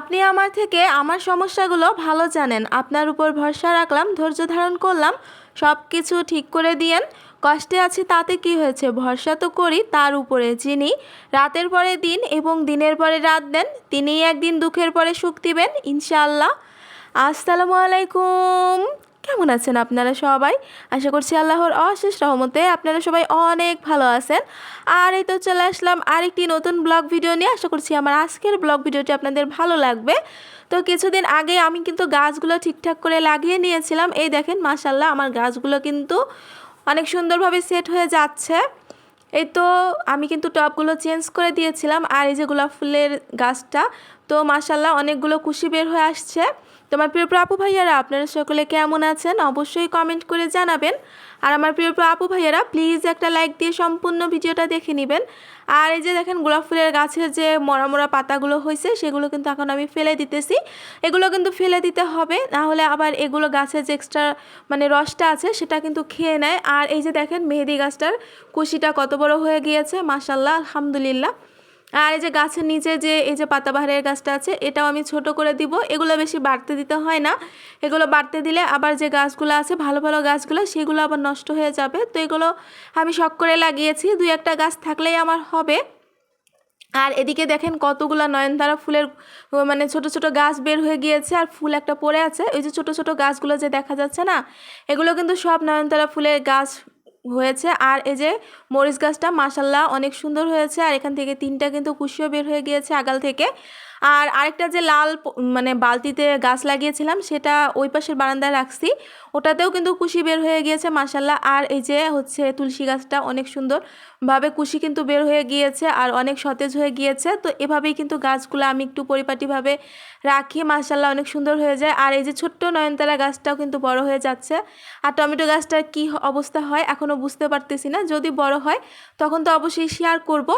আপনি আমার থেকে আমার সমস্যাগুলো ভালো জানেন। আপনার উপর ভরসা রাখলাম, ধৈর্য ধারণ করলাম সব কিছু ঠিক করে দিয়েন। কষ্টে আছি তাতে কি হয়েছে? ভরসা তো করি তার উপরে। যিনি রাতের পরে দিন এবং দিনের পরে রাত দেন, তিনিই একদিন দুঃখের পরে সুখ দিবেন, ইনশাআল্লাহ। আসসালামু আলাইকুম। কেমন আছেন আপনারা সবাই? আশা করছি আল্লাহর অশেষ রহমতে আপনারা সবাই অনেক ভালো আছেন। আর এই তো চলে আসলাম আরেকটি নতুন ব্লগ ভিডিও নিয়ে। আশা করছি আমার আজকের ব্লগ ভিডিওটি আপনাদের ভালো লাগবে। তো কিছুদিন আগে আমি কিন্তু গাছগুলো ঠিকঠাক করে লাগিয়ে নিয়েছিলাম। এই দেখেন মাসাল্লাহ আমার গাছগুলো কিন্তু অনেক সুন্দরভাবে সেট হয়ে যাচ্ছে। এই তো আমি কিন্তু টপগুলো চেঞ্জ করে দিয়েছিলাম। আর এই যে গোলাপ ফুলের গাছটা তো মাসাল্লাহ অনেকগুলো কুশি বের হয়ে আসছে। তোমার প্রিয় আপু ভাইয়ারা, আপনারা সকলে কেমন আছেন? অবশ্যই কমেন্ট করে জানাবেন। আর আমার প্রিয় প্রিয় আপু ভাইয়ারা প্লিজ একটা লাইক দিয়ে সম্পূর্ণ ভিডিওটা দেখে নেবেন। আর এই যে দেখেন গোলাপ ফুলের গাছের যে মরা মরা পাতাগুলো হয়েছে, সেগুলো কিন্তু এখন আমি ফেলে দিতেছি। এগুলো কিন্তু ফেলে দিতে হবে, না হলে আবার এগুলো গাছের যে এক্সট্রা মানে রসটা আছে, সেটা কিন্তু খেয়ে নেয়। আর এই যে দেখেন মেহেদি গাছটার কুশিটা কত বড় হয়ে গিয়েছে মাসাল্লাহ আলহামদুলিল্লাহ। আর এই যে গাছের নিচে যে, এই যে পাতাবাহারের গাছটা আছে, এটাও আমি ছোট করে দিব। এগুলো বেশি বাড়তে দিতে হয় না। এগুলো বাড়তে দিলে আবার যে গাছগুলো আছে, ভালো ভালো গাছগুলো, সেগুলো আবার নষ্ট হয়ে যাবে। তো এগুলো আমি শখ করে লাগিয়েছি। দুই একটা গাছ থাকলেই আমার হবে। আর এদিকে দেখেন কতগুলো নয়নতারা ফুলের মানে ছোট ছোট গাছ বের হয়ে গিয়েছে। আর ফুল একটা পড়ে আছে। ওই যে ছোট ছোট গাছগুলো যে দেখা যাচ্ছে না, এগুলো কিন্তু সব নয়নতারা ফুলের গাছ হয়েছে। আর এই যে মরিচ গাছটা মাসাল্লাহ অনেক সুন্দর হয়েছে। আর এখান থেকে তিনটা কিন্তু কুশিও বের হয়ে গিয়েছে আগাল থেকে। আর আরেকটা যে লাল মানে বালতিতে গাছ লাগিয়েছিলাম, সেটা ওই পাশের বারান্দায় রাখছি। ওটাতেও কিন্তু কুশি বের হয়ে গিয়েছে মাসাল্লাহ আর এই যে হচ্ছে তুলসী গাছটা অনেক সুন্দরভাবে কুশি কিন্তু বের হয়ে গিয়েছে আর অনেক সতেজ হয়ে গিয়েছে। তো এভাবেই কিন্তু গাছগুলো আমি একটু পরিপাটিভাবে রাখি মাসাল্লাহ অনেক সুন্দর হয়ে যায়। আর এই যে ছোট্ট নয়নতারা গাছটাও কিন্তু বড় হয়ে যাচ্ছে। আর টমেটো গাছটার কী অবস্থা হয় এখনও বুঝতে পারতেছি না। যদি বড় হয়, তখন তো অবশ্যই শেয়ার করব।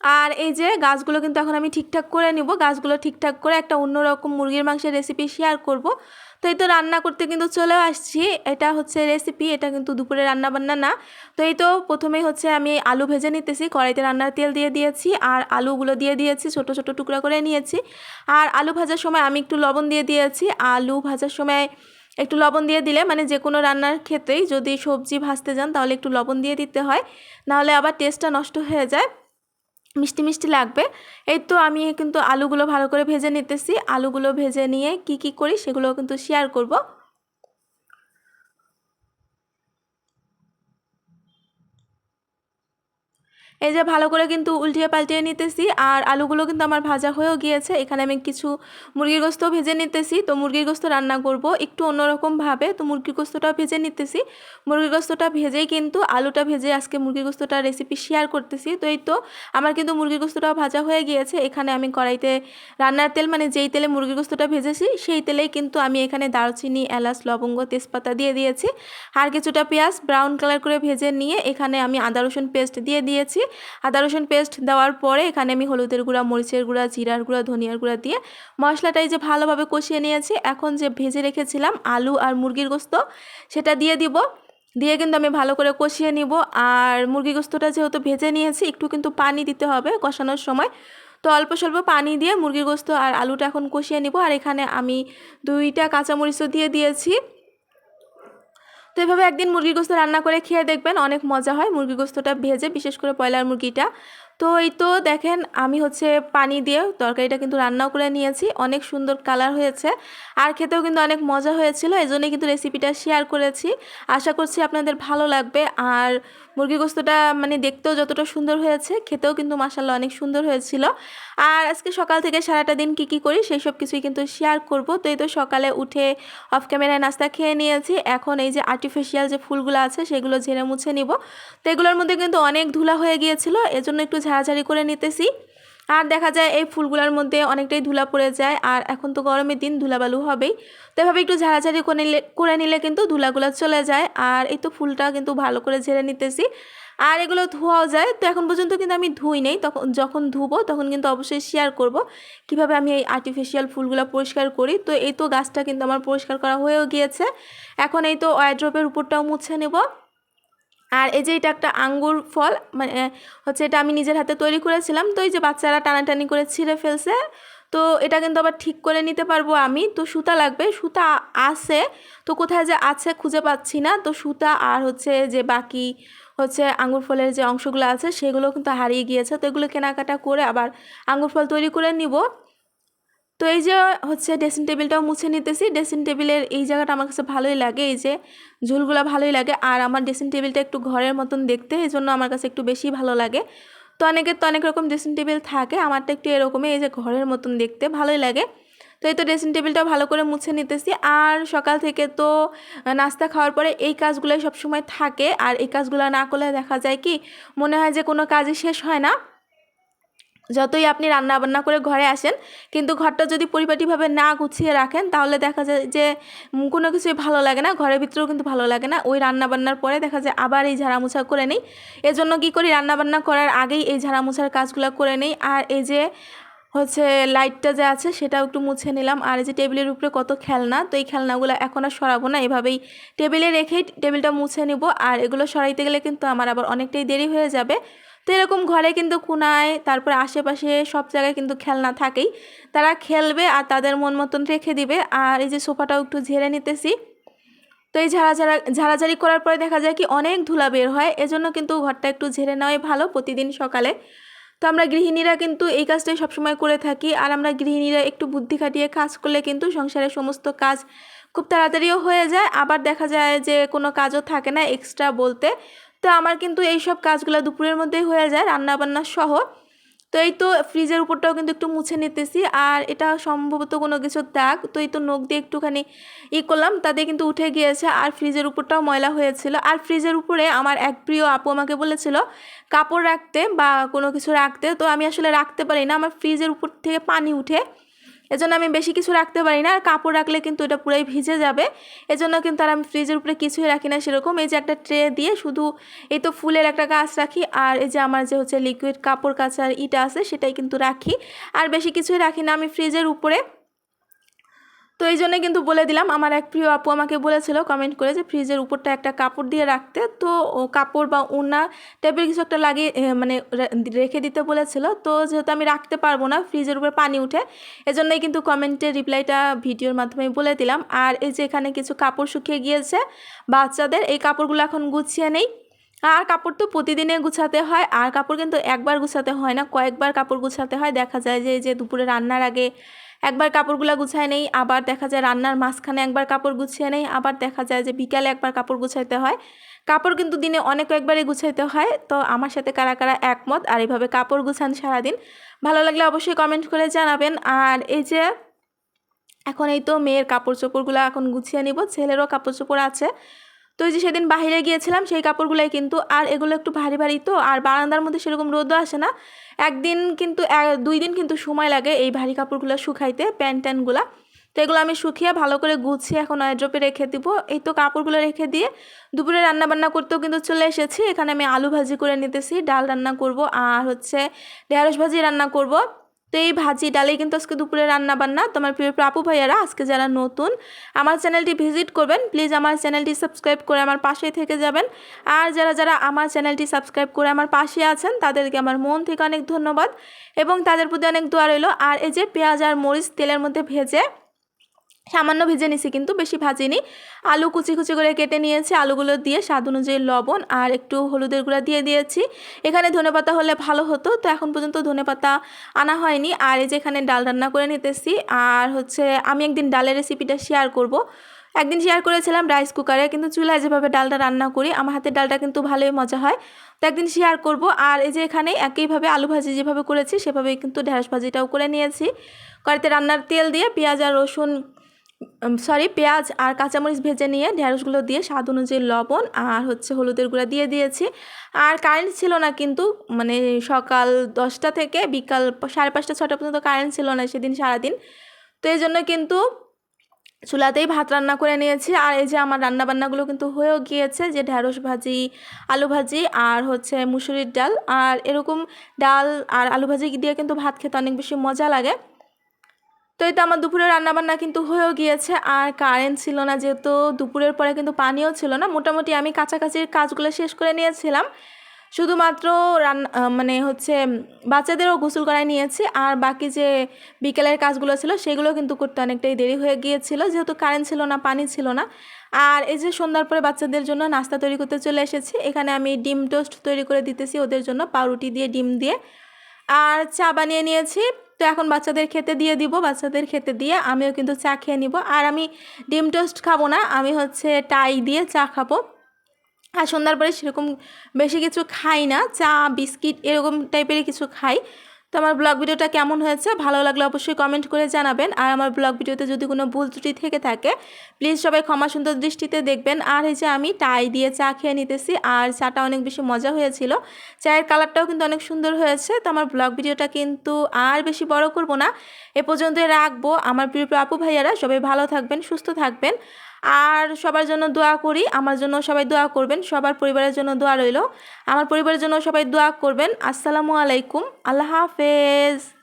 আর এই যে গাছগুলো কিন্তু এখন আমি ঠিকঠাক করে নিব, গাছগুলো ঠিকঠাক করে একটা অন্যরকম মুরগির মাংসের রেসিপি শেয়ার করব। তো এই তো রান্না করতে কিন্তু চলেও আসছি, এটা হচ্ছে রেসিপি এটা কিন্তু দুপুরে রান্না বান্না না। তো এই তো প্রথমেই হচ্ছে আমি আলু ভেজে নিতেছি, কড়াইতে রান্নার তেল দিয়ে দিয়েছি আর আলুগুলো দিয়ে দিয়েছি, ছোট ছোট টুকরা করে নিয়েছি। আর আলু ভাজার সময় আমি একটু লবণ দিয়ে দিয়েছি, আলু ভাজার সময় একটু লবণ দিয়ে দিলে মানে যে কোনো রান্নার ক্ষেত্রেই যদি সবজি ভাজতে যান তাহলে একটু লবণ দিয়ে দিতে হয়, নাহলে আবার টেস্টটা নষ্ট হয়ে যায়। মিষ্টি মিষ্টি লাগবে। এই তো আমি কিন্তু আলুগুলো ভালো করে ভেজে নিতেছি। আলুগুলো ভেজে নিয়ে কি কি করি সেগুলো কিন্তু শেয়ার করব। এই যে ভালো করে কিন্তু উল্টিয়ে পাল্টিয়ে নিতেছি, আর আলুগুলো কিন্তু আমার ভাজা হয়েও গিয়েছে। এখানে আমি কিছু মুরগির গোস্ত ভেজে নিতেছি। তো মুরগির গোস্ত রান্না করব একটু অন্যরকমভাবে তো মুরগির গোস্তটাও ভেজে নিতেছি। মুরগির গোস্তটা ভেজেই কিন্তু আলুটা ভেজে আজকে মুরগির গোস্তটা রেসিপি শেয়ার করতেছি। তো এই তো আমার কিন্তু মুরগির গোস্তটাও ভাজা হয়ে গিয়েছে। এখানে আমি কড়াইতে রান্নার তেল মানে যেই তেলে মুরগির গোস্তটা ভেজেছি, সেই তেলেই কিন্তু আমি এখানে দারুচিনি, এলাচ, লবঙ্গ, তেজপাতা দিয়ে দিয়েছি। আর কিছুটা পেঁয়াজ ব্রাউন কালার করে ভেজে নিয়ে এখানে আমি আদা, রসুন পেস্ট দিয়ে দিয়েছি। আদা রসুন পেস্ট দেওয়ার পরে এখানে আমি হলুদের গুঁড়া, মরিচের গুঁড়া, জিরার গুঁড়া, ধনিয়ার গুঁড়া দিয়ে মশলাটাই যে ভালোভাবে কষিয়ে নিয়েছি। এখন যে ভেজে রেখেছিলাম আলু আর মুরগির গোস্ত, সেটা দিয়ে দিব। দিয়ে কিন্তু আমি ভালো করে কষিয়ে নিব। আর মুরগি গোস্তটা যেহেতু ভেজে নিয়েছি, একটু কিন্তু পানি দিতে হবে কষানোর সময়। তো অল্প স্বল্প পানি দিয়ে মুরগির গোস্ত আর আলুটা এখন কষিয়ে নিব। আর এখানে আমি দুইটা কাঁচামরিচও দিয়ে দিয়েছি। তো এভাবে একদিন মুরগি গোস্ত রান্না করে খেয়ে দেখবেন অনেক মজা হয়। মুরগি গোস্তটা ভেজে, বিশেষ করে পয়লার মুরগিটা। তো এই তো দেখেন আমি হচ্ছে পানি দিয়ে তরকারিটা কিন্তু রান্নাও করে নিয়েছি। অনেক সুন্দর কালার হয়েছে। আর খেতেও কিন্তু অনেক মজা হয়েছিল। এই জন্যই কিন্তু রেসিপিটা শেয়ার করেছি। আশা করছি আপনাদের ভালো লাগবে। আর মুরগি গোস্তটা মানে দেখতেও যতটা সুন্দর হয়েছে, খেতেও কিন্তু মাসাল্লাহ অনেক সুন্দর হয়েছিল। আর আজকে সকাল থেকে সারাটা দিন কী কী করি সেই সব কিছুই কিন্তু শেয়ার করব। তো এই তো সকালে উঠে অফ ক্যামেরায় নাস্তা খেয়ে নিয়েছি। এখন এই যে আর্টিফিশিয়াল যে ফুলগুলো আছে সেগুলো ঝেড়ে মুছে নিব। তো এগুলোর মধ্যে কিন্তু অনেক ধুলা হয়ে গিয়েছিল, এজন্য একটু ঝাড়াঝাড়ি করে নিতেছি। আর দেখা যায় এই ফুলগুলোর মধ্যে অনেকটাই ধুলা পড়ে যায় আর এখন তো গরমের দিন, ধুলাবালু হবেই। তো এভাবে একটু ঝাড়াঝাড়ি করে নিলে করে নিলে কিন্তু ধুলাগুলো চলে যায় আর এই তো ফুলটা কিন্তু ভালো করে ঝেড়ে নিতেছি। আর এগুলো ধোয়াও যায়, তো এখন পর্যন্ত কিন্তু আমি ধুই নেই। তখন, যখন ধুবো তখন কিন্তু অবশ্যই শেয়ার করব কীভাবে আমি এই আর্টিফিশিয়াল ফুলগুলো পরিষ্কার করি। তো এই তো গাছটা কিন্তু আমার পরিষ্কার করা হয়েও গিয়েছে। এখন এই তো ওয়াইড্রপের উপরটাও মুছে নেব। আর এই যে এটা একটা আঙ্গুর ফল মানে হচ্ছে এটা আমি নিজের হাতে তৈরি করেছিলাম। তো এই যে বাচ্চারা টানাটানি করে ছিঁড়ে ফেলছে, তো এটা কিন্তু আবার ঠিক করে নিতে পারব আমি। তো সুতা লাগবে, সুতা আছে, তো কোথায় যে আছে খুঁজে পাচ্ছি না। তো সুতা আর হচ্ছে যে বাকি হচ্ছে আঙ্গুর ফলের যে অংশগুলো আছে, সেগুলো কিন্তু হারিয়ে গিয়েছে। তো এগুলো কেনাকাটা করে আবার আঙ্গুর ফল তৈরি করে নিব। তো এই যে হচ্ছে ড্রেসিং টেবিলটাও মুছে নিতেছি। ড্রেসিং টেবিলের এই জায়গাটা আমার কাছে ভালোই লাগে। এই যে ঝুলগুলো ভালোই লাগে। আর আমার ড্রেসিং টেবিলটা একটু ঘরের মতন দেখতে এই জন্য আমার কাছে একটু বেশি ভালো লাগে। তো অনেকের তো অনেক রকম ড্রেসিং টেবিল থাকে, আমারটা একটু এরকমই, এই যে ঘরের মতন দেখতে ভালোই লাগে। তো এই তো ড্রেসিং টেবিলটা ভালো করে মুছে নিতেছি। আর সকাল থেকে তো নাস্তা খাওয়ার পরে এই কাজগুলোই সবসময় থাকে। আর এই কাজগুলো না করলে দেখা যায় কি, মনে হয় যে কোনো কাজই শেষ হয় না। যতই আপনি রান্না বান্না করে ঘরে আসেন, কিন্তু ঘরটা যদি পরিপাটিভাবে না গুছিয়ে রাখেন, তাহলে দেখা যায় যে কোনো কিছুই ভালো লাগে না, ঘরের ভিতরেও কিন্তু ভালো লাগে না। ওই রান্না বান্নার পরে দেখা যায় আবার এই ঝাড়া মোছা করে নেই। এজন্য কি করি রান্না বান্না করার আগেই এই ঝাড়া মোছার কাজগুলো করে নেই। আর এই যে হচ্ছে লাইটটা যে আছে সেটাও একটু মুছে নিলাম। আর এই যে টেবিলের উপরে কত খেলনা, তো এই খেলনাগুলো এখন আর সরাবো না। এভাবেই টেবিলে রেখেই টেবিলটা মুছে নিব। আর এগুলো সরাইতে গেলে কিন্তু আমার আবার অনেকটাই দেরি হয়ে যাবে। তো এরকম ঘরে কিন্তু কোনায়, তারপরে আশেপাশে সব জায়গায় কিন্তু খেলনা থাকেই। তারা খেলবে আর তাদের মন মতন রেখে দিবে। আর এই যে সোফাটাও একটু ঝেড়ে নিতেছি। তো এই ঝাড়া ঝাড়া, ঝাড়াঝাড়ি করার পরে দেখা যায় কি অনেক ধুলা বের হয়। এজন্য কিন্তু ঘরটা একটু ঝেড়ে নেওয়াই ভালো প্রতিদিন সকালে। তো আমরা গৃহিণীরা কিন্তু এই কাজটাই সবসময় করে থাকি। আর আমরা গৃহিণীরা একটু বুদ্ধি খাটিয়ে কাজ করলে কিন্তু সংসারের সমস্ত কাজ খুব তাড়াতাড়িও হয়ে যায়। আবার দেখা যায় যে কোনো কাজও থাকে না এক্সট্রা বলতে। তো আমার কিন্তু এইসব কাজগুলো দুপুরের মধ্যেই হয়ে যায় রান্না বান্না সহ। তো এই তো ফ্রিজের উপরটাও কিন্তু একটু মুছে নিতেছি। আর এটা সম্ভবত কোনো কিছু দাগ, তো এই তো নখ দিয়ে একটুখানি ই করলাম তাদের কিন্তু উঠে গিয়েছে। আর ফ্রিজের উপরটাও ময়লা হয়েছিল। আর ফ্রিজের উপরে আমার এক প্রিয় আপু আমাকে বলেছিল, কাপড় রাখতে বা কোনো কিছু রাখতে। তো আমি আসলে রাখতে পারি না। আমার ফ্রিজের উপর থেকে পানি উঠে এজন্য আমি বেশি কিছু রাখতে পারি না। আর কাপড় রাখলে কিন্তু এটা পুরাই ভিজে যাবে। এজন্য কিন্তু আর আমি ফ্রিজের উপরে কিছুই রাখি না সেরকম। এই যে একটা ট্রে দিয়ে শুধু এই তো ফুলের একটা গাছ রাখি। আর এই যে আমার যে হচ্ছে লিকুইড কাপড় কাচার ইটা আছে সেটাই কিন্তু রাখি। আর বেশি কিছুই রাখি না। আমি ফ্রিজের উপরে তো এই জন্য কিন্তু বলে দিলাম, আমার এক প্রিয় আপু আমাকে বলেছিল কমেন্ট করে যে ফ্রিজের উপরটা একটা কাপড় দিয়ে রাখতে। তো ও কাপড় বা ওনা টাইপের কিছু একটা লাগিয়ে মানে রেখে দিতে বলেছিল। তো যেহেতু আমি রাখতে পারব না ফ্রিজের উপরে পানি উঠে, এজন্যই কিন্তু কমেন্টের রিপ্লাইটা ভিডিওর মাধ্যমে বলে দিলাম। আর এই যে এখানে কিছু কাপড় শুকিয়ে গিয়েছে বাচ্চাদের, এই কাপড়গুলো এখন গুছিয়ে নেই। আর কাপড় তো প্রতিদিনে গুছাতে হয়, আর কাপড় কিন্তু একবার গুছাতে হয় না, কয়েকবার কাপড় গুছাতে হয়। দেখা যায় যে এই যে দুপুরে রান্নার আগে একবার কাপড়গুলো গুছায় নেই, আবার দেখা যায় রান্নার মাঝখানে একবার কাপড় গুছিয়ে নেই, আবার দেখা যায় যে বিকালে একবার কাপড় গুছাইতে হয়। কাপড় কিন্তু দিনে অনেক কয়েকবারই গুছাইতে হয়, তো আমার সাথে কারা কারা একমত আর এইভাবে কাপড় গুছান সারাদিন, ভালো লাগলে অবশ্যই কমেন্ট করে জানাবেন। আর এই যে এখন এই তো মেয়ের কাপড় চোপড়গুলো এখন গুছিয়ে নিব, ছেলেরও কাপড় চোপড় আছে তো এই যে সেদিন বাইরে গিয়েছিলাম, সেই কাপড়গুলোই কিন্তু আর এগুলো একটু ভারী ভারী তো, আর বারান্দার মধ্যে সেরকম রোদও আসে না। একদিন কিন্তু দুই দিন কিন্তু সময় লাগে এই ভারী কাপড়গুলো শুকাইতে, প্যান্ট ট্যান্টগুলো। তো এগুলো আমি শুকিয়ে ভালো করে গুছিয়ে এখন ওয়াইড্রপে রেখে দিব। এই তো কাপড়গুলো রেখে দিয়ে দুপুরে রান্না বান্না করতেও কিন্তু চলে এসেছি। এখানে আমি আলু ভাজি করে নিতেছি, ডাল রান্না করব, আর হচ্ছে ঢেঁড়স ভাজি রান্না করব। তো এই ভাজি ডালেই কিন্তু আজকে দুপুরে রান্না বান্না। তোমার প্রিয় প্রাপু ভাইয়ারা, আজকে যারা নতুন, আমার চ্যানেলটি ভিজিট করবেন। প্লিজ আমার চ্যানেলটি সাবস্ক্রাইব করে আমার পাশেই থেকে যাবেন। আর যারা যারা আমার চ্যানেলটি সাবস্ক্রাইব করে আমার পাশে আছেন, তাদেরকে আমার মন থেকে অনেক ধন্যবাদ। এবং তাদের প্রতি অনেক দোয়া রইল। আর এই যে পেঁয়াজ আর মরিচ তেলের মধ্যে ভেজে সামান্য ভেজে নিছি, কিন্তু বেশি ভাজিনি। আলু কুচি কুচি করে কেটে নিয়েছি। আলুগুলো দিয়ে স্বাদ অনুযায়ী লবণ আর একটু হলুদের গুঁড়া দিয়ে দিয়েছি। এখানে ধনেপাতা হলে ভালো হতো, তো এখন পর্যন্ত ধনেপাতা আনা হয়নি। আর এই যে এখানে ডাল রান্না করে নিতেছি, আর হচ্ছে আমি একদিন ডালের রেসিপিটা শেয়ার করব। একদিন শেয়ার করেছিলাম রাইস কুকারে, কিন্তু চুলায় যেভাবে ডালটা রান্না করি, আমার হাতের ডালটা কিন্তু ভালোই মজা হয়। তো একদিন শেয়ার করব, আর এই যে এখানে একইভাবে আলু ভাজি যেভাবে করেছি, সেভাবেই কিন্তু ঢেঁড়স ভাজিটাও করে নিয়েছি। কড়াইতে রান্নার তেল দিয়ে পেঁয়াজ আর রসুন সরি পেঁয়াজ আর কাঁচামরিচ ভেজে নিয়ে ঢেঁড়সগুলো দিয়ে স্বাদ অনুযায়ী লবণ আর হচ্ছে হলুদের গুঁড়া দিয়ে দিয়েছি। আর কারেন্ট ছিল না কিন্তু মানে সকাল দশটা থেকে বিকাল সাড়ে পাঁচটা, ছটা পর্যন্ত কারেন্ট ছিল না সেদিন সারাদিন। তো এই জন্য কিন্তু চুলাতেই ভাত রান্না করে নিয়েছি। আর এই যে আমার রান্না বান্নাগুলো কিন্তু হয়েও গিয়েছে, যে ঢ্যাঁড়স ভাজি, আলু ভাজি আর হচ্ছে মুসুরির ডাল। আর এরকম ডাল আর আলু ভাজি দিয়ে কিন্তু ভাত খেতে অনেক বেশি মজা লাগে। তো এই তো আমার দুপুরে রান্নাবান্না কিন্তু হয়েও গিয়েছে। আর কারেন্ট ছিল না যেহেতু দুপুরের পরে কিন্তু পানিও ছিল না। মোটামুটি আমি কাছাকাছির কাজগুলো শেষ করে নিয়েছিলাম। শুধুমাত্র রান্না মানে হচ্ছে বাচ্চাদেরও গোসল করায় নিয়েছি। আর বাকি যে বিকেলের কাজগুলো ছিল সেগুলো কিন্তু করতে অনেকটাই দেরি হয়ে গিয়েছিল। যেহেতু কারেন্ট ছিল না, পানি ছিল না। আর এই যে সন্ধ্যার পরে বাচ্চাদের জন্য নাস্তা তৈরি করতে চলে এসেছি। এখানে আমি ডিম টোস্ট তৈরি করে দিতেছি। ওদের জন্য পাউরুটি দিয়ে ডিম দিয়ে। আর চা বানিয়ে নিয়েছি। তো এখন বাচ্চাদের খেতে দিয়ে দিব, বাচ্চাদের খেতে দিয়ে আমিও কিন্তু চা খেয়ে নিব। আর আমি ডিম টোস্ট খাব না, আমি হচ্ছে টাই দিয়ে চা খাব। আর সন্ধ্যার পরে সেরকম বেশি কিছু খাই না, চা, বিস্কিট এরকম টাইপের কিছু খাই। তো আমার ব্লগ ভিডিওটা কেমন হয়েছে? ভালো লাগলে অবশ্যই কমেন্ট করে জানাবেন। আর আমার ব্লগ ভিডিওতে যদি কোনো ভুল ত্রুটি থেকে থাকে প্লিজ সবাই ক্ষমা সুন্দর দৃষ্টিতে দেখবেন। আর এই যে আমি টাই দিয়ে চা খেয়ে নিতেছি, আর চাটা অনেক বেশি মজা হয়েছিল। চায়ের কালারটাও কিন্তু অনেক সুন্দর হয়েছে। তো আমার ব্লগ ভিডিওটা কিন্তু আর বেশি বড় করব না। এ পর্যন্তই রাখব। আমার প্রিয় আপু ভাইয়ারা, সবাই ভালো থাকবেন, সুস্থ থাকবেন। আর সবার জন্য দোয়া করি, আমার জন্য সবাই দোয়া করবেন, সবার পরিবারের জন্য দোয়া রইল। আমার পরিবারের জন্য সবাই দোয়া করবেন। আসসালামু আলাইকুম, আল্লাহ হাফেজ।